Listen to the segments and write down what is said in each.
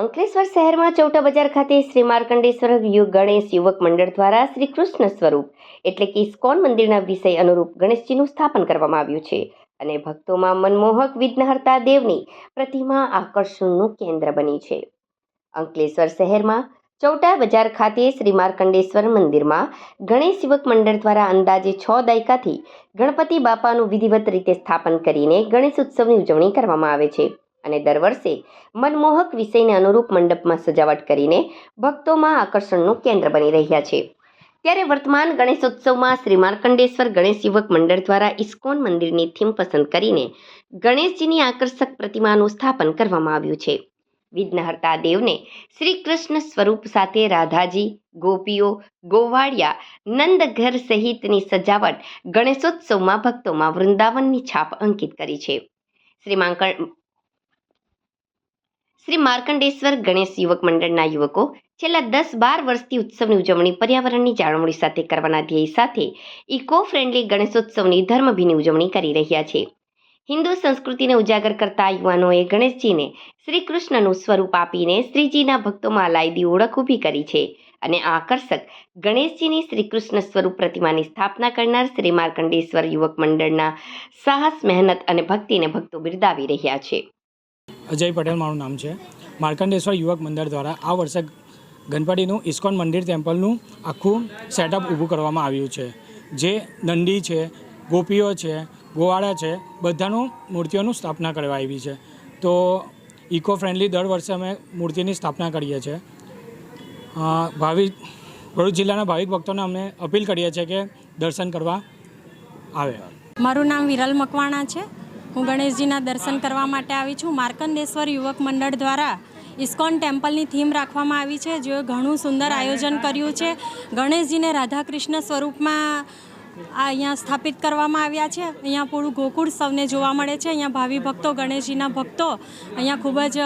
અંકલેશ્વર શહેરમાં ચૌટા બજાર ખાતે શ્રી માર્કંડેશ્વર યુગ ગણેશ યુવક મંડળ દ્વારા શ્રી કૃષ્ણ સ્વરૂપ, એટલે કે ઇસ્કોન મંદિરના વિષય અનુરૂપ ગણેશજીનું સ્થાપન કરવામાં આવ્યું છે અને ભક્તોમાં મનમોહક વિઘ્નહર્તા દેવની પ્રતિમા આકર્ષણનું કેન્દ્ર બની છે. અંકલેશ્વર શહેરમાં ચૌટા બજાર ખાતે શ્રી માર્કંડેશ્વર મંદિરમાં ગણેશ યુવક મંડળ દ્વારા અંદાજે છ દાયકાથી ગણપતિ બાપાનું વિધિવત રીતે સ્થાપન કરીને ગણેશ ઉત્સવની ઉજવણી કરવામાં આવે છે. અને દર વર્ષે મનમોહક વિષયને અનુરૂપ મંડપમાં સજાવટ કરીને ભક્તોમાં આકર્ષણનું કેન્દ્ર બની રહ્યા છે. ત્યારે વર્તમાન ગણેશોત્સવમાં શ્રી માર્કંડેશ્વર ગણેશ યુવક મંડળ દ્વારા ઇસ્કોન મંદિરની થીમ પસંદ કરીને ગણેશજીની આકર્ષક પ્રતિમાનું સ્થાપન કરવામાં આવ્યું છે. વિઘ્નહર્તા દેવને શ્રી કૃષ્ણ સ્વરૂપ સાથે રાધાજી, ગોપીઓ, ગોવાળિયા, નંદઘર સહિતની સજાવટ ગણેશોત્સવમાં ભક્તોમાં વૃંદાવનની છાપ અંકિત કરી છે. શ્રી શ્રી માર્કંડેશ્વર ગણેશ યુવક મંડળના યુવકો છેલ્લા દસ બાર વર્ષથી ઉત્સવની ઉજવણી પર્યાવરણની જાળવણી સાથે કરવાના ધ્યેય સાથે ઇકો ફ્રેન્ડલી ગણેશોત્સવની ધર્મભીની ઉજવણી કરી રહ્યા છે. હિન્દુ સંસ્કૃતિને ઉજાગર કરતા યુવાનોએ ગણેશજીને શ્રી કૃષ્ણનું સ્વરૂપ આપીને શ્રીજીના ભક્તોમાં લાયદી ઓળખ ઊભી કરી છે અને આકર્ષક ગણેશજીની શ્રી કૃષ્ણ સ્વરૂપ પ્રતિમાની સ્થાપના કરનાર શ્રી માર્કંડેશ્વર યુવક મંડળના સાહસ, મહેનત અને ભક્તિને ભક્તો બિરદાવી રહ્યા છે. અજય પટેલ મારું નામ છે. માર્કંડેશ્વર યુવક મંદિર દ્વારા આ વર્ષે ગણપતિનું ઇસ્કોન મંદિર ટેમ્પલનું આખું સેટઅપ ઊભું કરવામાં આવ્યું છે. જે નંદી છે, ગોપીઓ છે, ગોવાળા છે, બધાનું મૂર્તિઓનું સ્થાપના કરવા આવી છે. તો ઇકો ફ્રેન્ડલી દર વર્ષે અમે મૂર્તિની સ્થાપના કરીએ છીએ. ભાવિક, ભરૂચ જિલ્લાના ભાવિક ભક્તોને અમે અપીલ કરીએ છીએ કે દર્શન કરવા આવે. મારું નામ વિરલ મકવાણા છે. હું ગણેશજીના દર્શન કરવા માટે આવી છું. માર્કંડેશ્વર યુવક મંડળ દ્વારા ઇસ્કોન ટેમ્પલની થીમ રાખવામાં આવી છે, જે ઘણું સુંદર આયોજન કર્યું છે. ગણેશજીને રાધાકૃષ્ણ સ્વરૂપમાં આ અહીંયા સ્થાપિત કરવામાં આવ્યા છે. અહીંયા પૂરું ગોકુળ સૌને જોવા મળે છે. અહીંયા ભાવિ ભક્તો, ગણેશજીના ભક્તો અહીંયા ખૂબ જ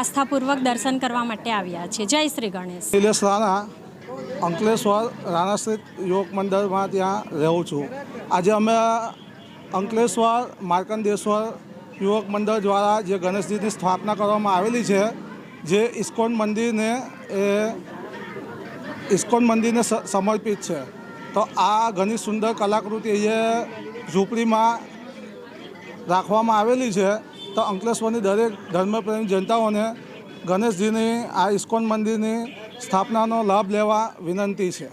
આસ્થાપૂર્વક દર્શન કરવા માટે આવ્યા છે. જય શ્રી ગણેશ. નિલેશ રાણા, અંકલેશ્વર રાણા સ્થિત યુવક મંડળમાં ત્યાં રહું છું. આજે અમે અંકલેશ્વર, માર્કંડેશ્વર યુવક મંડળ દ્વારા જે ગણેશજીની સ્થાપના કરવામાં આવેલી છે, જે ઇસ્કોન મંદિરને એ ઇસ્કોન મંદિરને સમર્પિત છે. તો આ ઘણી સુંદર કલાકૃતિ એ ઝૂંપડીમાં રાખવામાં આવેલી છે. તો અંકલેશ્વરની દરેક ધર્મપ્રેમી જનતાઓને ગણેશજીની આ ઇસ્કોન મંદિરની સ્થાપનાનો લાભ લેવા વિનંતી છે.